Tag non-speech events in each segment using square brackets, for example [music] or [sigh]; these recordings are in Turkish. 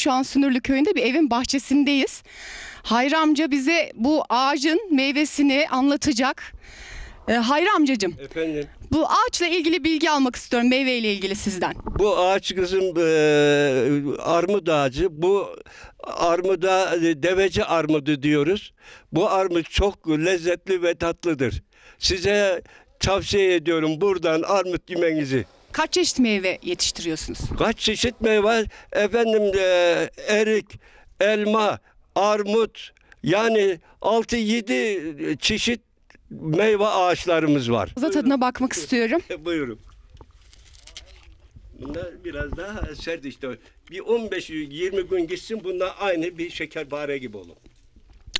şu an Sünürlü Köyü'nde bir evin bahçesindeyiz. Hayri amca bize bu ağacın meyvesini anlatacak. Ee, Hayri amcacığım Efendim bu ağaçla ilgili bilgi almak istiyorum meyveyle ilgili sizden. bu ağaç kızım e, armut ağacı. Bu armuda e, deveci armudu diyoruz. Bu armut çok lezzetli ve tatlıdır. Size tavsiye ediyorum buradan armut yemenizi. Kaç çeşit meyve yetiştiriyorsunuz? Kaç çeşit meyve? Efendim e, erik, elma, armut yani 6-7 çeşit meyve ağaçlarımız var. Fazla tadına bakmak istiyorum. [laughs] Buyurun. Bunlar biraz daha sert işte. Bir 15-20 gün gitsin bunlar aynı bir şekerbare gibi olur.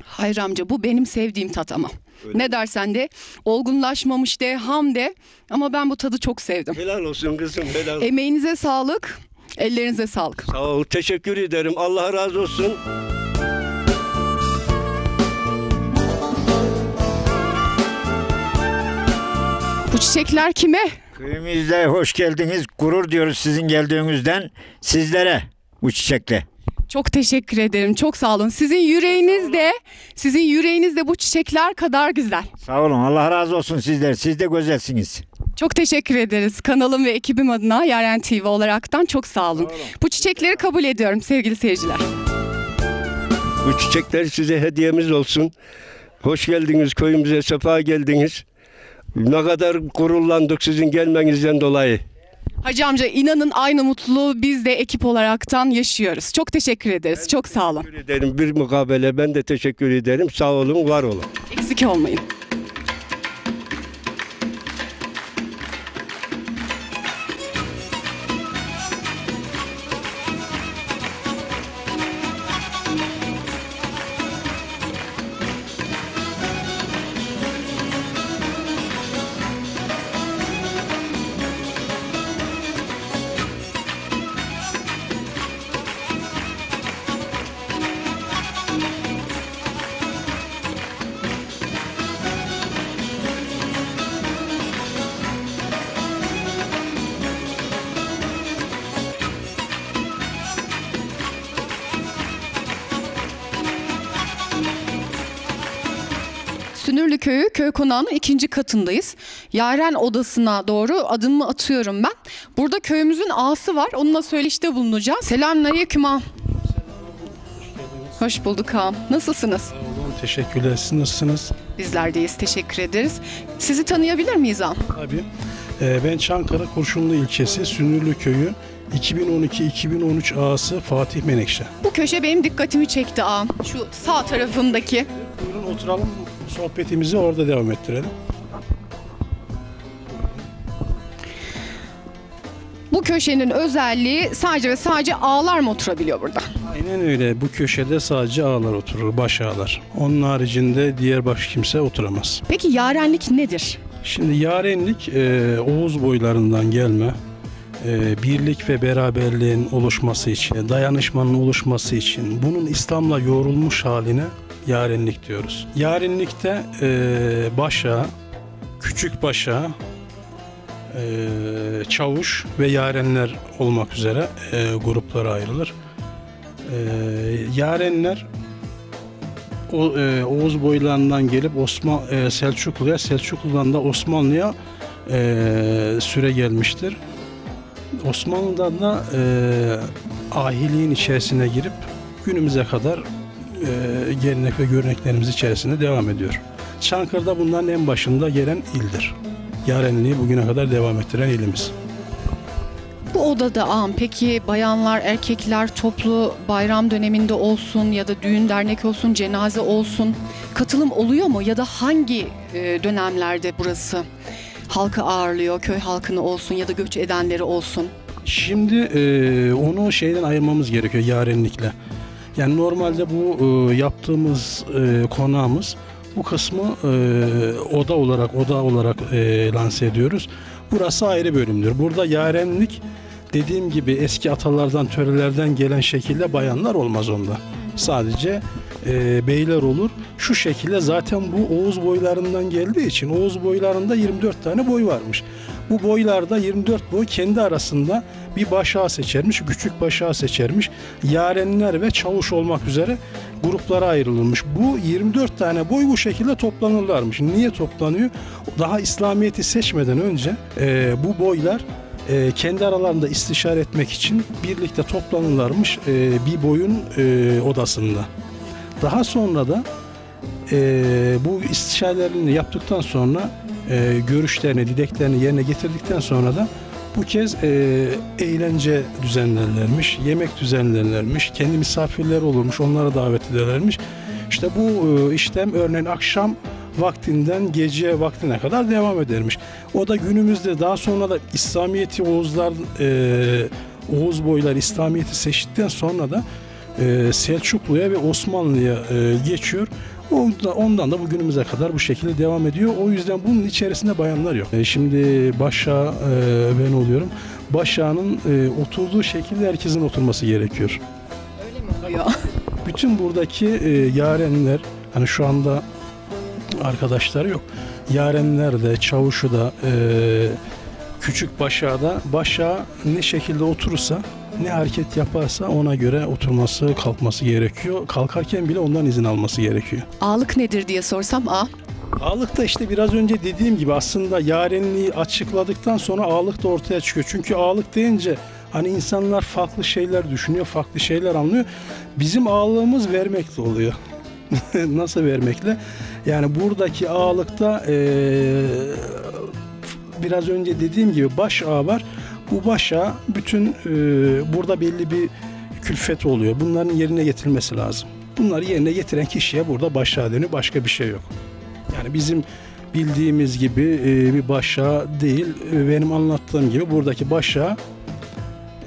Hayri amca bu benim sevdiğim tat ama. Öyle ne dersen de olgunlaşmamış de ham de ama ben bu tadı çok sevdim. Helal olsun kızım helal olsun. Emeğinize sağlık, ellerinize sağlık. Sağ ol teşekkür ederim. Allah razı olsun. Bu çiçekler kime? Köyümüzde hoş geldiniz. Gurur diyoruz sizin geldiğinizden sizlere bu çiçekle. Çok teşekkür ederim. Çok sağ olun. Sizin yüreğiniz de, sizin yüreğiniz de bu çiçekler kadar güzel. Sağ olun. Allah razı olsun sizler. Siz de güzelsiniz. Çok teşekkür ederiz. Kanalım ve ekibim adına Yaren TV olaraktan çok sağ olun. Bu çiçekleri kabul ediyorum sevgili seyirciler. Bu çiçekler size hediyemiz olsun. Hoş geldiniz köyümüze, sefa geldiniz. Ne kadar gururlandık sizin gelmenizden dolayı. Hacı amca inanın aynı mutluluğu biz de ekip olaraktan yaşıyoruz. Çok teşekkür ederiz. Çok sağ olun. Teşekkür ederim. Bir mukabele ben de teşekkür ederim. Sağ olun, var olun. Eksik olmayın. Sünürlü Köyü köy konağının ikinci katındayız. Yaren odasına doğru adımımı atıyorum ben. Burada köyümüzün ağası var. Onunla söyleşte bulunacağız. Selamünaleyküm ağam. Hoş bulduk ağam. Nasılsınız? Oğlum teşekkürler. Siz nasılsınız? Bizler deyiz. Teşekkür ederiz. Sizi tanıyabilir miyiz ağam? Tabii. Ee, ben Çankara Kurşunlu ilçesi Sünürlü Köyü 2012-2013 ağası Fatih Menekşe. Bu köşe benim dikkatimi çekti ağam. Şu sağ tarafındaki. Buyurun oturalım sohbetimizi orada devam ettirelim. Bu köşenin özelliği sadece ve sadece ağlar mı oturabiliyor burada? Aynen öyle. Bu köşede sadece ağlar oturur, baş ağlar. Onun haricinde diğer baş kimse oturamaz. Peki yarenlik nedir? Şimdi yarenlik e, Oğuz boylarından gelme e, birlik ve beraberliğin oluşması için, dayanışmanın oluşması için bunun İslam'la yoğrulmuş haline yarenlik diyoruz. Yarenlikte e, başa, küçük başa, e, çavuş ve yarenler olmak üzere e, gruplara ayrılır. Yarenler Oğuz boylarından gelip Osman Selçuklu'ya, Selçuklu'dan da Osmanlı'ya süre gelmiştir. Osmanlı'dan da e, ahiliğin içerisine girip günümüze kadar e, gelenek ve göreneklerimiz içerisinde devam ediyor. Çankırı'da bunların en başında gelen ildir. Yarenliği bugüne kadar devam ettiren ilimiz. Bu odada ağam peki bayanlar, erkekler toplu bayram döneminde olsun ya da düğün dernek olsun, cenaze olsun katılım oluyor mu? Ya da hangi e, dönemlerde burası halkı ağırlıyor, köy halkını olsun ya da göç edenleri olsun? Şimdi e, onu şeyden ayırmamız gerekiyor yarenlikle. Yani normalde bu e, yaptığımız e, konağımız bu kısmı e, oda olarak oda olarak e, lanse ediyoruz. Burası ayrı bölümdür. Burada yarenlik dediğim gibi eski atalardan, törelerden gelen şekilde bayanlar olmaz onda. Sadece e, beyler olur. Şu şekilde zaten bu Oğuz boylarından geldiği için Oğuz boylarında 24 tane boy varmış. Bu boylarda 24 boy kendi arasında bir başağı seçermiş, küçük başağı seçermiş. Yarenler ve çavuş olmak üzere gruplara ayrılırmış. Bu 24 tane boy bu şekilde toplanırlarmış. Niye toplanıyor? Daha İslamiyet'i seçmeden önce e, bu boylar e, kendi aralarında istişare etmek için birlikte toplanırlarmış e, bir boyun e, odasında. Daha sonra da e, bu istişarelerini yaptıktan sonra e, görüşlerini, dileklerini yerine getirdikten sonra da bu kez e, eğlence düzenlerlermiş, yemek düzenlerlermiş, kendi misafirleri olurmuş, onlara davet ederlermiş. İşte bu e, işlem örneğin akşam vaktinden gece vaktine kadar devam edermiş. O da günümüzde daha sonra da İslamiyet'i Oğuzlar, e, Oğuz boylar İslamiyet'i seçtikten sonra da e, Selçuklu'ya ve Osmanlı'ya e, geçiyor. Ondan da bugünümüze kadar bu şekilde devam ediyor. O yüzden bunun içerisinde bayanlar yok. E, şimdi başa e, ben oluyorum. Başağının e, oturduğu şekilde herkesin oturması gerekiyor. Öyle mi oluyor? [laughs] Bütün buradaki e, yarenler hani şu anda arkadaşlar yok. Yarenler de, çavuşu da, e, küçük başağı da başağı ne şekilde oturursa, ne hareket yaparsa ona göre oturması, kalkması gerekiyor. Kalkarken bile ondan izin alması gerekiyor. Ağlık nedir diye sorsam a. Ağlık da işte biraz önce dediğim gibi aslında yarenliği açıkladıktan sonra ağlık da ortaya çıkıyor. Çünkü ağlık deyince hani insanlar farklı şeyler düşünüyor, farklı şeyler anlıyor. Bizim ağlığımız vermekle oluyor. [laughs] Nasıl vermekle? Yani buradaki ağlıkta eee, biraz önce dediğim gibi baş ağa var. Bu baş ağa bütün eee, burada belli bir külfet oluyor. Bunların yerine getirilmesi lazım. Bunları yerine getiren kişiye burada baş ağa deniyor. Başka bir şey yok. Yani bizim bildiğimiz gibi e, bir başa değil, e, benim anlattığım gibi buradaki başa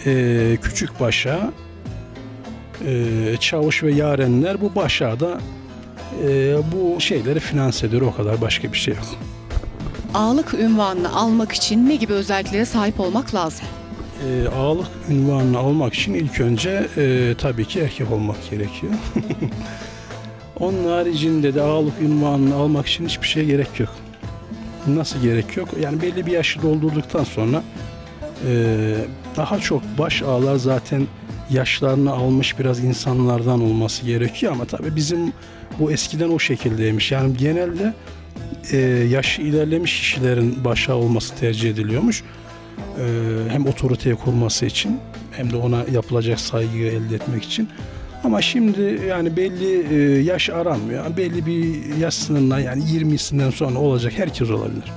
e, küçük başa e, çavuş ve yarenler bu başa e, bu şeyleri finanse ediyor o kadar başka bir şey yok. Ağlık ünvanını almak için ne gibi özelliklere sahip olmak lazım? E, ağalık ünvanını almak için ilk önce e, tabii ki erkek olmak gerekiyor. [laughs] Onun haricinde de ağalık ünvanını almak için hiçbir şeye gerek yok. Nasıl gerek yok? Yani belli bir yaşı doldurduktan sonra e, daha çok baş ağlar zaten yaşlarını almış biraz insanlardan olması gerekiyor ama tabii bizim bu eskiden o şekildeymiş. Yani genelde e, yaşı ilerlemiş kişilerin başa olması tercih ediliyormuş. E, hem otoriteyi kurması için hem de ona yapılacak saygıyı elde etmek için. Ama şimdi yani belli e, yaş aranmıyor. Yani belli bir yaş sınırına yani 20'sinden sonra olacak herkes olabilir.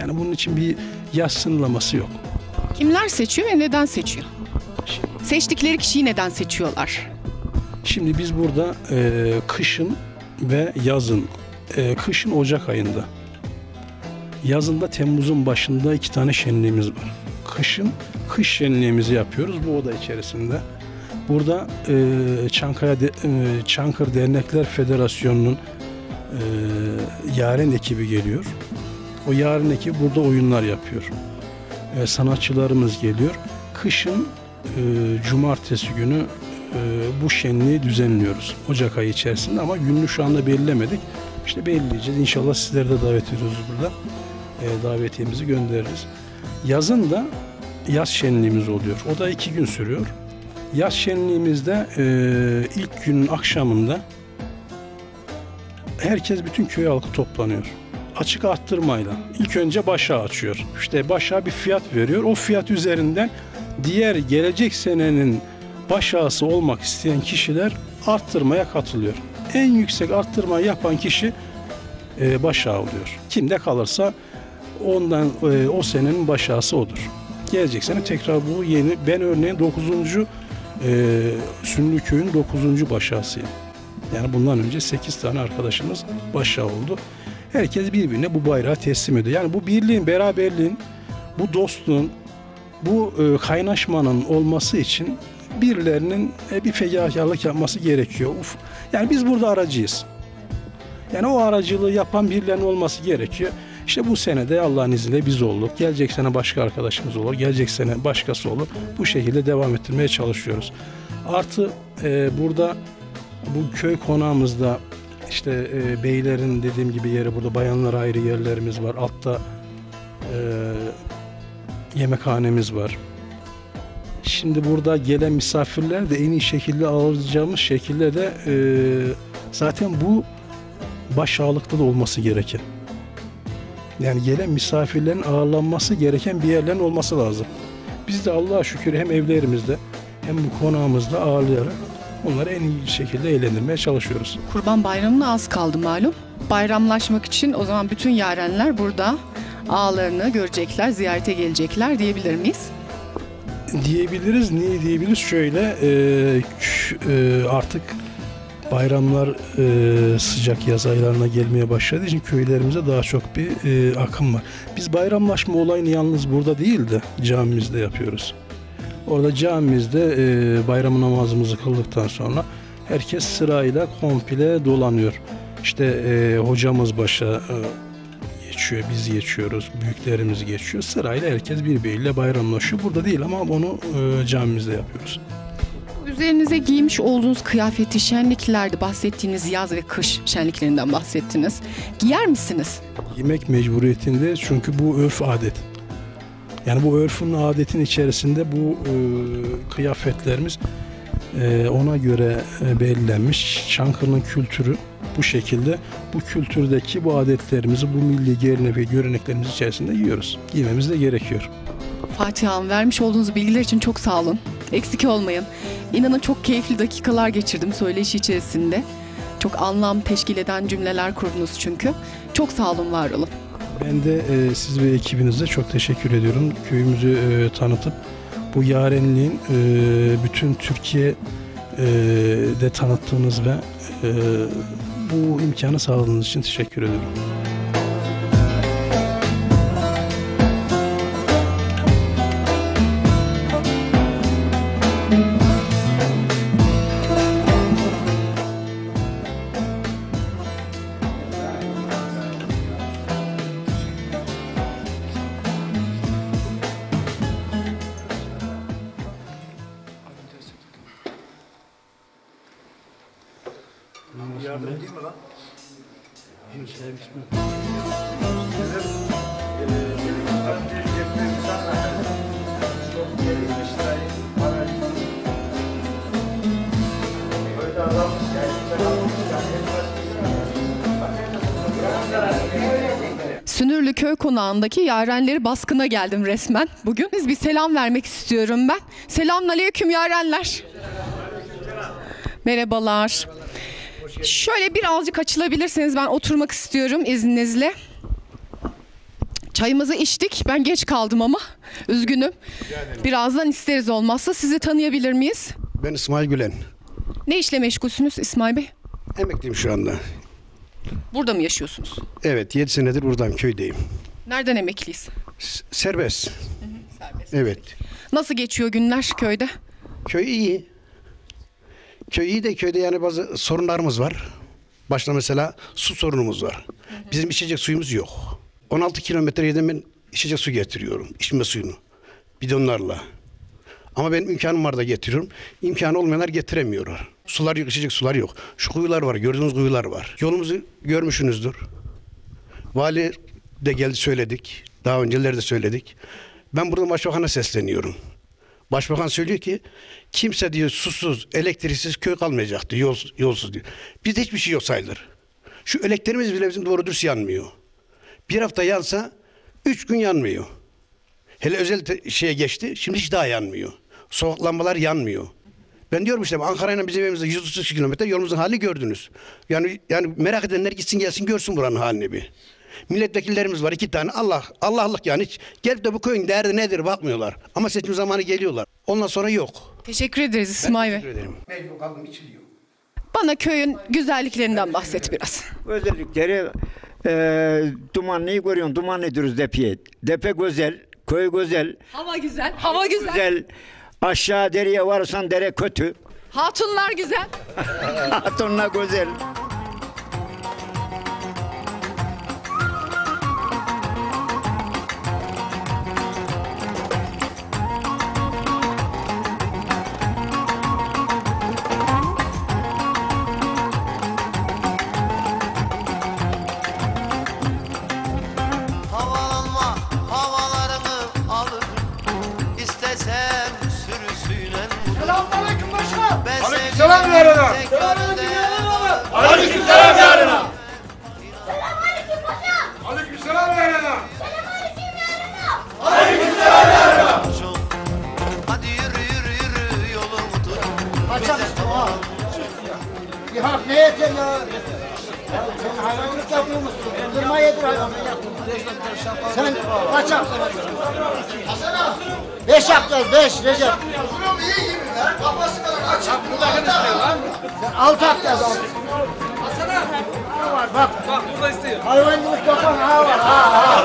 Yani bunun için bir yaş sınırlaması yok. Kimler seçiyor ve neden seçiyor? Seçtikleri kişiyi neden seçiyorlar? Şimdi biz burada e, kışın ve yazın, e, kışın Ocak ayında, yazında Temmuz'un başında iki tane şenliğimiz var. Kışın kış şenliğimizi yapıyoruz bu oda içerisinde. Burada e, Çankaya De- e, Çankır Dernekler Federasyonu'nun e, yaren ekibi geliyor. O yaren ekibi burada oyunlar yapıyor. E, sanatçılarımız geliyor. Kışın e, cumartesi günü e, bu şenliği düzenliyoruz. Ocak ayı içerisinde ama gününü şu anda belirlemedik. İşte belirleyeceğiz. İnşallah sizleri de davet ediyoruz burada. E, davetiyemizi göndeririz. Yazın da yaz şenliğimiz oluyor. O da iki gün sürüyor. Yaz şenliğimizde e, ilk günün akşamında herkes bütün köy halkı toplanıyor. Açık arttırmayla. İlk önce başa açıyor. İşte başa bir fiyat veriyor. O fiyat üzerinden diğer gelecek senenin baş ağası olmak isteyen kişiler arttırmaya katılıyor. En yüksek arttırma yapan kişi e, baş ağa oluyor. Kimde kalırsa ondan e, o senenin baş ağası odur. Gelecek sene tekrar bu yeni ben örneğin 9. E, Sünlü köyün 9. baş ağasıyım. Yani bundan önce 8 tane arkadaşımız baş ağa oldu. Herkes birbirine bu bayrağı teslim ediyor. Yani bu birliğin, beraberliğin, bu dostluğun, bu e, kaynaşmanın olması için birilerinin e, bir fedakarlık yapması gerekiyor. Uf. Yani biz burada aracıyız. Yani o aracılığı yapan birilerinin olması gerekiyor. İşte bu sene de Allah'ın izniyle biz olduk. Gelecek sene başka arkadaşımız olur. Gelecek sene başkası olur. Bu şekilde devam ettirmeye çalışıyoruz. Artı e, burada bu köy konağımızda işte e, beylerin dediğim gibi yeri burada bayanlara ayrı yerlerimiz var. Altta e, yemekhanemiz var. Şimdi burada gelen misafirler de en iyi şekilde ağırlayacağımız şekilde de e, zaten bu baş ağırlıkta da olması gereken. Yani gelen misafirlerin ağırlanması gereken bir yerlerin olması lazım. Biz de Allah'a şükür hem evlerimizde hem bu konağımızda ağırlayarak onları en iyi şekilde eğlendirmeye çalışıyoruz. Kurban Bayramı'na az kaldı malum. Bayramlaşmak için o zaman bütün yarenler burada ağalarını görecekler, ziyarete gelecekler diyebilir miyiz? Diyebiliriz. Niye diyebiliriz? Şöyle e, e, artık bayramlar e, sıcak yaz aylarına gelmeye başladığı için köylerimize daha çok bir e, akım var. Biz bayramlaşma olayını yalnız burada değil de camimizde yapıyoruz. Orada camimizde e, bayram namazımızı kıldıktan sonra herkes sırayla komple dolanıyor. İşte e, hocamız başa e, geçiyor, biz geçiyoruz, büyüklerimiz geçiyor. Sırayla herkes birbiriyle bayramlaşıyor. Burada değil ama onu e, camimizde yapıyoruz. Üzerinize giymiş olduğunuz kıyafeti şenliklerde bahsettiğiniz yaz ve kış şenliklerinden bahsettiniz. Giyer misiniz? Yemek mecburiyetinde çünkü bu örf adet. Yani bu örfün adetin içerisinde bu e, kıyafetlerimiz ona göre e, belirlenmiş. Çankırı'nın kültürü bu şekilde. Bu kültürdeki bu adetlerimizi, bu milli gelenek ve göreneklerimiz içerisinde yiyoruz. Giymemiz de gerekiyor. Fatih Hanım vermiş olduğunuz bilgiler için çok sağ olun. Eksik olmayın. İnanın çok keyifli dakikalar geçirdim söyleşi içerisinde. Çok anlam teşkil eden cümleler kurdunuz çünkü. Çok sağ olun, var olun. Ben de e, siz ve ekibinize çok teşekkür ediyorum. Köyümüzü e, tanıtıp bu yarenliğin e, bütün Türkiye e, de tanıttığınız ve e, bu imkanı sağladığınız için teşekkür ediyorum. Sünürlü Köy Konağı'ndaki yarenleri baskına geldim resmen bugün. Biz bir selam vermek istiyorum ben. Selamun aleyküm yarenler. Merhabalar. Şöyle birazcık açılabilirseniz ben oturmak istiyorum izninizle. Çayımızı içtik. Ben geç kaldım ama. [laughs] Üzgünüm. Birazdan isteriz olmazsa. Sizi tanıyabilir miyiz? Ben İsmail Gülen. Ne işle meşgulsünüz İsmail Bey? Emekliyim şu anda. Burada mı yaşıyorsunuz? Evet 7 senedir buradayım köydeyim. Nereden emekliyiz? S- serbest. Evet. Nasıl geçiyor günler köyde? Köy iyi. Köy iyi de köyde yani bazı sorunlarımız var. Başta mesela su sorunumuz var. Bizim içecek suyumuz yok. 16 kilometre yerden ben içecek su getiriyorum. içme suyunu. Bidonlarla. Ama benim imkanım var da getiriyorum. İmkanı olmayanlar getiremiyorlar. Sular yok, içecek sular yok. Şu kuyular var, gördüğünüz kuyular var. Yolumuzu görmüşsünüzdür. Vali de geldi söyledik. Daha önceleri de söyledik. Ben burada başbakana sesleniyorum. Başbakan söylüyor ki kimse diyor susuz, elektriksiz köy kalmayacak diyor, yol, yolsuz diyor. Bizde hiçbir şey yok sayılır. Şu elektriğimiz bile bizim doğru dürüst yanmıyor. Bir hafta yansa üç gün yanmıyor. Hele özel şeye geçti, şimdi hiç daha yanmıyor. Sokak lambalar yanmıyor. Ben diyorum işte Ankara'yla bizim evimizde 132 kilometre yolumuzun halini gördünüz. Yani yani merak edenler gitsin gelsin görsün buranın halini bir. Milletvekillerimiz var iki tane Allah Allah'lık yani hiç gelip de bu köyün derdi nedir bakmıyorlar. Ama seçim zamanı geliyorlar. Ondan sonra yok. Teşekkür ederiz İsmail Bey. Teşekkür ederim. Mecbur kaldım içiliyor. Bana köyün güzelliklerinden bahset biraz. Özellikleri e, dumanlıyı görüyorsun. Dumanlı diyoruz depiye. Depe güzel, köy güzel, Hava güzel, hava güzel. güzel. Aşağı dereye varırsan dere kötü. Hatunlar güzel. [laughs] Hatunla güzel. Bezem sürüsüyle Selamünaleyküm başkan. Aleykümselam yarına. Selamünaleyküm yarına. Aleykümselam yarına. Selamünaleyküm başkan. Aleykümselam yarına. Selamünaleyküm yarına. Aleykümselam yarına. Hadi yürü yürü yürü yolun tut. Kaçak Mustafa. Bir hak ne yeter ya? Sen hayvancılık yapıyor musun? Kırma yedir hayvanı. Sen kaç hak? Beş yapacağız, beş Recep. Sen altı yapacağız, altı. Ha var, bak. Bak burada istiyor. Hayvancılık yapan ha var, ha ha.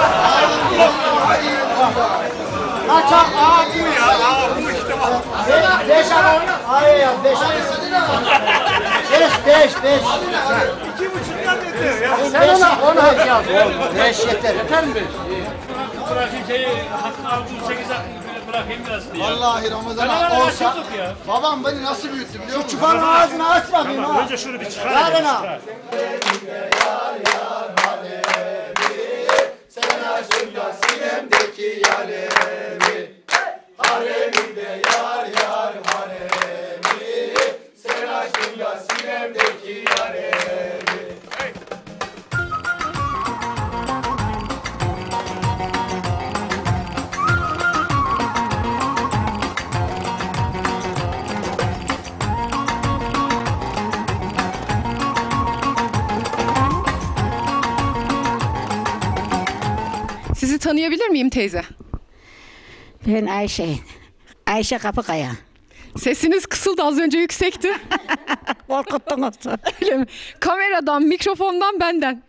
Kaç hak? Ha bu ya, ha bu işte bak. Beş, beş hak. Hayır ya, beş hak. Beş, beş, beş. Sen ona, onu hak Beş yeter. Yeter mi? Bırakayım şeyi, hakkını aldığım 8 hakkını bırakayım biraz diye. Vallahi Ramazan Bana abi ne olsa babam beni nasıl büyüttü biliyor musun? Şu çufanın ağzını aç bakayım ha. Önce şunu bir çıkar. Yarın ha. Sizi tanıyabilir miyim teyze? Ben Ayşe. Ayşe Kapıkaya. Sesiniz kısıldı az önce yüksekti. [laughs] Korkuttunuz. Öyle mi? Kameradan, mikrofondan benden.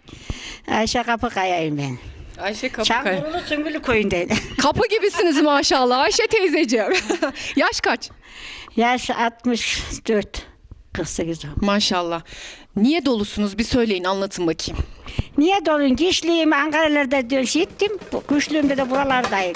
Ayşe Kapıkaya'yım ben. Ayşe Kapıkaya. Çamburulu Sümbülü köyünden. [laughs] Kapı gibisiniz maşallah Ayşe teyzeciğim. [laughs] Yaş kaç? Yaş 64. 48 oldu. Maşallah. Niye dolusunuz bir söyleyin anlatın bakayım. Niye dolun? Gençliğimi Ankara'larda dönüş ettim. Bu Güçlüğümde de buralardayım.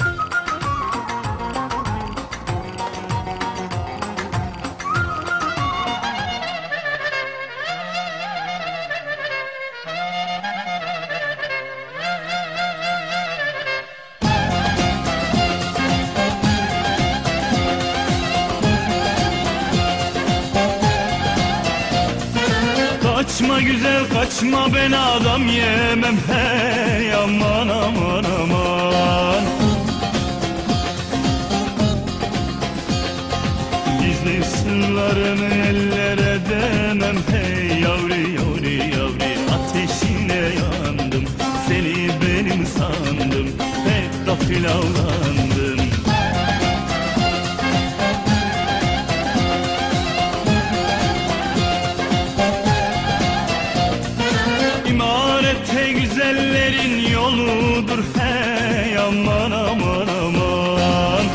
Adam yemem hey aman aman aman. Gizli sırlarını ellere demem hey yavri yavri yavri. Ateşine yandım seni benim sandım. Pek gafil avlandım aman aman aman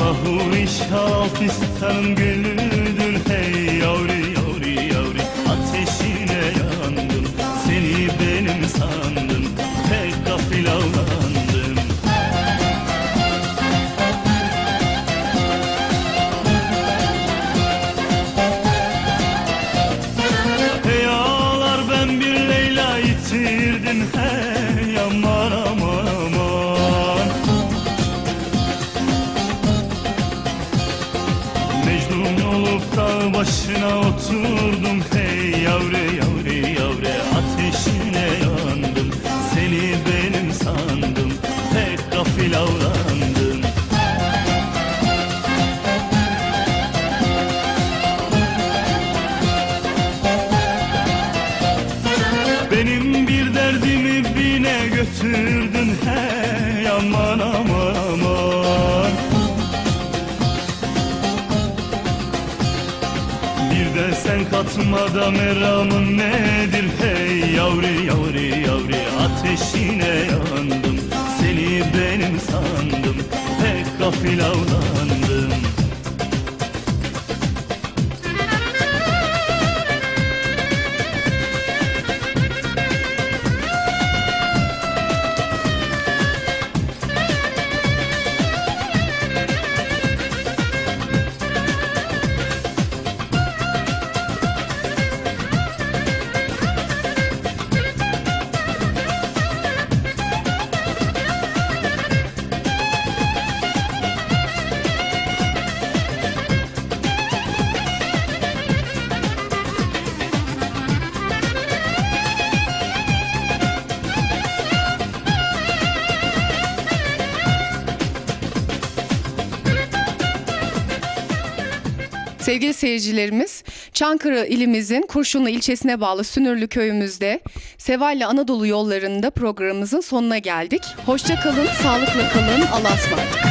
Lahu inşallah isterim gülüdür götürdün hey aman aman aman. Bir de sen katmada meramın nedir? Hey yavri yavri yavri Ateşine yandım. Seni benim sandım Pek gafil Sevgili seyircilerimiz, Çankırı ilimizin Kurşunlu ilçesine bağlı Sünürlü köyümüzde Sevalli Anadolu yollarında programımızın sonuna geldik. Hoşça kalın, sağlıkla kalın, Allah'a ısmarladık.